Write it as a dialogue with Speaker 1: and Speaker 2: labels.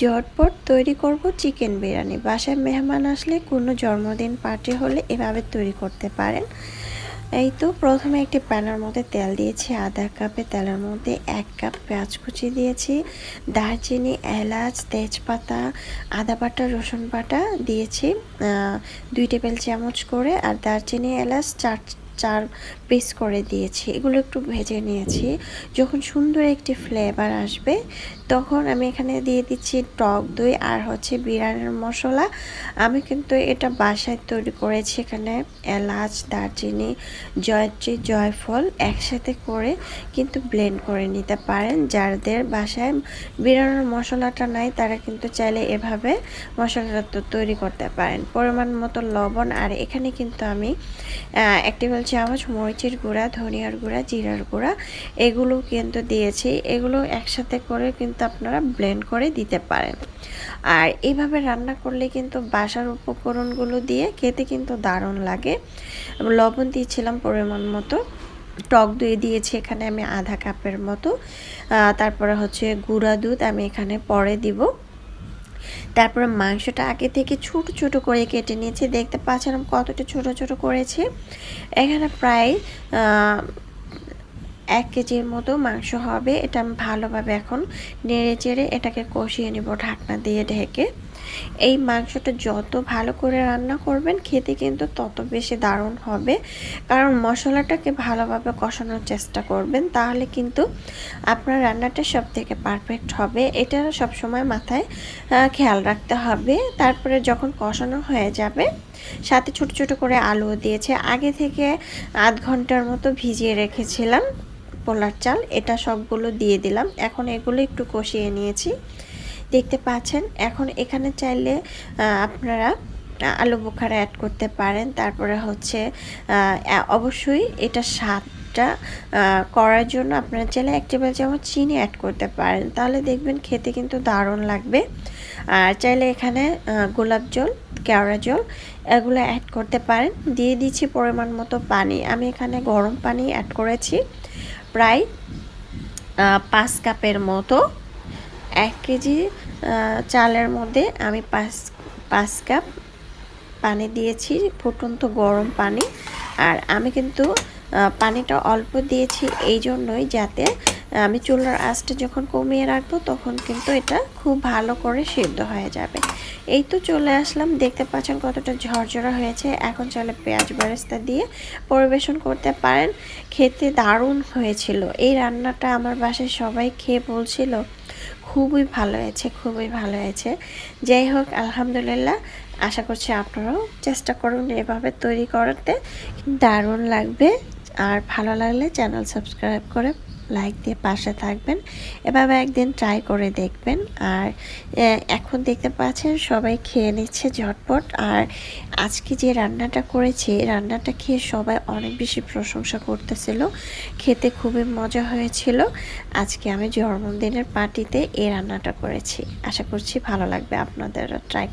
Speaker 1: ঝটপট তৈরি করব চিকেন বিরিয়ানি। বাসায় মেহমান আসলে কোনো জন্মদিন পার্টি হলে এভাবে তৈরি করতে পারেন। এই তো প্রথমে একটি প্যানের মধ্যে তেল দিয়েছি, আধা কাপে তেলের মধ্যে এক কাপ পেঁয়াজ কুচি দিয়েছি, দারচিনি, এলাচ, তেজপাতা, আদা বাটা, রসুন বাটা দিয়েছি দুই টেবিল চামচ করে, আর দারচিনি, এলাচ, চার চার পিস করে দিয়েছি। এগুলো একটু ভেজে নিয়েছি। যখন সুন্দর একটি ফ্লেভার আসবে তখন আমি এখানে দিয়ে দিচ্ছি টক দই আর হচ্ছে বিরিয়ানির মশলা। আমি কিন্তু এটা বাসায় তৈরি করেছি এখানে এলাচ দারচিনি জয়ত্রী জয়ফল একসাথে করে কিন্তু ব্লেন্ড করে নিতে পারেন। যাদের বাসায় বিরিয়ানির মশলাটা নাই তারা কিন্তু চাইলে এভাবে মশলাটা তৈরি করতে পারেন। পরিমাণ মতো লবণ আর এখানে কিন্তু আমি আহ, এক টেবিল চামচ মরিচের গুঁড়া, ধনিয়ার গুঁড়া, জিরার গুঁড়া এগুলো কিন্তু দিয়েছি। এগুলো একসাথে করে কিন্তু আপনারা ব্লেন্ড করে দিতে পারেন। আর এইভাবে রান্না করলে কিন্তু বাসার উপকরণগুলো দিয়ে খেতে কিন্তু দারুণ লাগে। লবণ দিয়েছিলাম পরিমাণ মতো। টক দই দিয়েছি এখানে আমি আধা কাপের মতো। তারপরে হচ্ছে গুঁড়া দুধ আমি এখানে পরে দিব। তারপরে মাংসটা আগে থেকে ছোট ছোট করে কেটে নিয়েছি। দেখতে পাচ্ছেন কতটা ছোট ছোট করেছি। এখানে প্রায় এক কেজির মতো মাংস হবে। এটা আমি ভালোভাবে এখন নেড়ে চেড়ে এটাকে কষিয়ে নেব ঢাকনা দিয়ে ঢেকে। এই মাংসটা যত ভালো করে রান্না করবেন, খেতে কিন্তু তত বেশি দারুণ হবে। কারণ মশলাটাকে ভালোভাবে কষানোর চেষ্টা করবেন, তাহলে কিন্তু আপনার রান্নাটা সব থেকে পারফেক্ট হবে। এটা সবসময় মাথায় খেয়াল রাখতে হবে। তারপরে যখন কষানো হয়ে যাবে, সাথে ছোট ছোট করে আলু দিয়েছে। আগে থেকে আধ ঘণ্টার মতো ভিজিয়ে রেখেছিলাম পোলার চাল। এটা সবগুলো দিয়ে দিলাম। এখন এগুলো একটু কষিয়ে নিয়েছি। দেখতে পাচ্ছেন, এখন এখানে চাইলে আপনারা আলু বোখারা অ্যাড করতে পারেন। তারপরে হচ্ছে অবশ্যই এটা স্বাদটা করার জন্য আপনারা চাইলে এক টেবিল চামচ চিনি অ্যাড করতে পারেন। তাহলে দেখবেন খেতে কিন্তু দারুণ লাগবে। আর চাইলে এখানে গোলাপ জল, কেওড়া জল এগুলো অ্যাড করতে পারেন। দিয়ে দিচ্ছি পরিমাণ মতো পানি। আমি এখানে গরম পানি অ্যাড করেছি। প্রায় পাঁচ কাপের মতো। এক কেজি চালের মধ্যে আমি পাঁচ পাঁচ কাপ পানি দিয়েছি, ফুটন্ত গরম পানি। আর আমি কিন্তু পানিটা অল্প দিয়েছি এই জন্যই যাতে আমি চুলার আঁচটা যখন কমিয়ে রাখব তখন কিন্তু এটা খুব ভালো করে সিদ্ধ হয়ে যাবে। এই তো চলে আসলাম, দেখতে পাচ্ছেন কতটা ঝরঝরা হয়েছে। এখন চলে পেঁয়াজ বেরেস্তা দিয়ে পরিবেশন করতে পারেন। খেতে দারুণ হয়েছিল। এই রান্নাটা আমার বাসায় সবাই খেয়ে বলছিল খুবই ভালো হয়েছে, খুবই ভালো হয়েছে। যাই হোক, আলহামদুলিল্লাহ, আশা করছি আপনারাও চেষ্টা করুন এভাবে তৈরি করতে। দারুণ লাগবে। আর ভালো লাগলে চ্যানেল সাবস্ক্রাইব করে লাইক দিয়ে পাশে থাকবেন। এভাবে একদিন ট্রাই করে দেখবেন। আর এখন দেখতে পাচ্ছেন সবাই খেয়ে নিচ্ছে ঝটপট। আর আজকে যে রান্নাটা করেছি রান্নাটা খেয়ে সবাই অনেক বেশি প্রশংসা করতেছিল। খেতে খুবই মজা হয়েছিল। আজকে আমি জন্মদিনের পার্টিতে এই রান্নাটা করেছি। আশা করছি ভালো লাগবে। আপনাদের ট্রাই